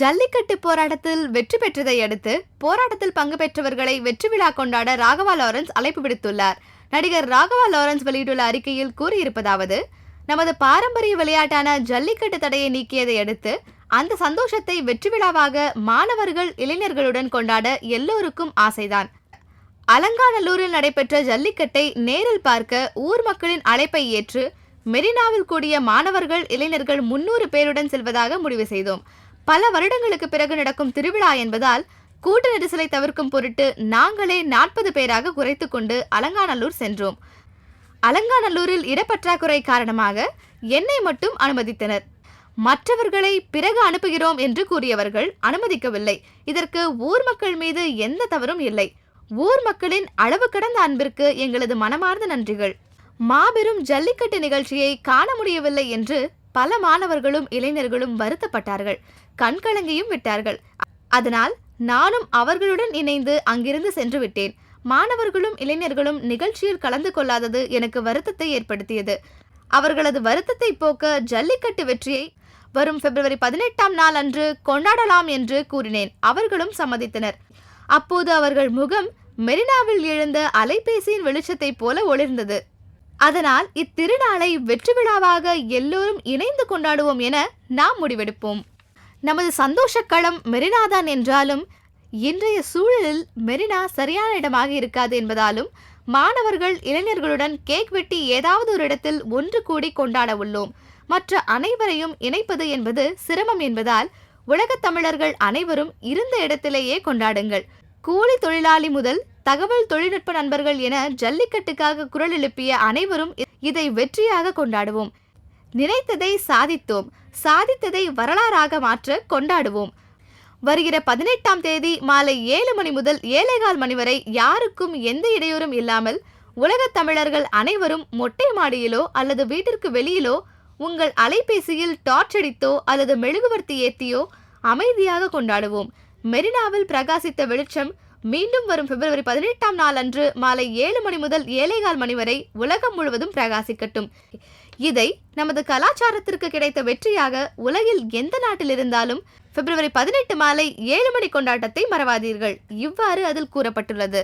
ஜல்லிக்கட்டு போராட்டத்தில் வெற்றி பெற்றதை அடுத்து போராட்டத்தில் பங்கு பெற்றவர்களை வெற்றி விழா கொண்டாட ராகவா லாரன்ஸ் அழைப்பு விடுத்துள்ளார். நடிகர் ராகவா லாரன்ஸ் வெளியிட்டுள்ள அறிக்கையில் கூறியிருப்பதாவது நமது பாரம்பரிய விளையாட்டான ஜல்லிக்கட்டு தடையை நீக்கியதை அடுத்து அந்த சந்தோஷத்தை வெற்றி விழாவாக மாணவர்கள் இளைஞர்களுடன் கொண்டாட எல்லோருக்கும் ஆசைதான். அலங்காநல்லூரில் நடைபெற்ற ஜல்லிக்கட்டை நேரில் பார்க்க ஊர் மக்களின் அழைப்பை ஏற்று மெரினாவில் கூடிய மாணவர்கள் இளைஞர்கள் முன்னூறு பேருடன் செல்வதாக முடிவு செய்தோம். பல வருடங்களுக்கு பிறகு நடக்கும் திருவிழா என்பதால் கூட்ட நெரிசலை தவிர்க்கும் பொருட்டு நாங்களே நாற்பது பேராக குறைத்து கொண்டு அலங்காநல்லூர் சென்றோம். அலங்காநல்லூரில் இடப்பற்றாக்குறை காரணமாக என்னை மட்டும் அனுமதித்தனர். மற்றவர்களை பிறகு அனுப்புகிறோம் என்று கூறியவர்கள் அனுமதிக்கவில்லை. இதற்கு ஊர் மக்கள் மீது எந்த தவறும் இல்லை. ஊர் மக்களின் அளவு கடந்த அன்பிற்கு எங்களது மனமார்ந்த நன்றிகள். மாபெரும் ஜல்லிக்கட்டு நிகழ்ச்சியை காண முடியவில்லை என்று பல மாணவர்களும் இளைஞர்களும் வருத்தப்பட்டார்கள். கண்கலங்கியும் விட்டார்கள். அதனால் நானும் அவர்களுடன் இணைந்து அங்கிருந்து சென்று விட்டேன். மாணவர்களும் இளைஞர்களும் நிகழ்ச்சியில் கலந்து கொள்ளாதது எனக்கு வருத்தத்தை ஏற்படுத்தியது. அவர்களது வருத்தத்தை போக்க ஜல்லிக்கட்டு வெற்றியை வரும் பிப்ரவரி பதினெட்டாம் நாள் அன்று கொண்டாடலாம் என்று கூறினேன். அவர்களும் சம்மதித்தனர். அப்போது அவர்கள் முகம் மெரினாவில் எழுந்த அலைபேசியின் வெளிச்சத்தைப் போல ஒளிர்ந்தது. அதனால் இத்திருநாளை வெற்றி விழாவாக எல்லோரும் இணைந்து கொண்டாடுவோம் என நாம் முடிவெடுப்போம். நமது சந்தோஷ களம் மெரினாதான் என்றாலும் இன்றைய சூழலில் மெரினா சரியான இடமாக இருக்காது என்பதாலும் மாணவர்கள் இளைஞர்களுடன் கேக் வெட்டி ஏதாவது ஒரு இடத்தில் ஒன்று கூடி கொண்டாட உள்ளோம். மற்ற அனைவரையும் இணைப்பது என்பது சிரமம் என்பதால் உலகத் தமிழர்கள் அனைவரும் இருந்த இடத்திலேயே கொண்டாடுங்கள். கூலி தொழிலாளி முதல் தகவல் தொழில்நுட்ப நண்பர்கள் என ஜல்லிக்கட்டுக்காக குரல் எழுப்பிய அனைவரும் இதை வெற்றியாக கொண்டாடுவோம். நினைத்ததை சாதித்தோம். சாதித்ததை வரலாறாக மாற்ற கொண்டாடுவோம். வருகிற பதினெட்டாம் தேதி மாலை ஏழு மணி முதல் ஏழேகால் மணி வரை யாருக்கும் எந்த இடையூறும் இல்லாமல் உலகத் தமிழர்கள் அனைவரும் மொட்டை மாடியிலோ அல்லது வீட்டிற்கு வெளியிலோ உங்கள் அலைபேசியில் டார்ச் அடித்தோ அல்லது மெழுகுவர்த்தி ஏத்தியோ அமைதியாக கொண்டாடுவோம். மெரினாவில் பிரகாசித்த வெளிச்சம் மீண்டும் வரும் பிப்ரவரி பதினெட்டாம் நாள் அன்று மாலை ஏழு மணி முதல் ஏழைகால் மணி வரை உலகம் முழுவதும் பிரகாசிக்கட்டும். இதை நமது கலாச்சாரத்திற்கு கிடைத்த வெற்றியாக உலகில் எந்த நாட்டில் இருந்தாலும் பிப்ரவரி பதினெட்டு மாலை ஏழு மணி கொண்டாட்டத்தை மறவாதீர்கள். இவ்வாறு அதில் கூறப்பட்டுள்ளது.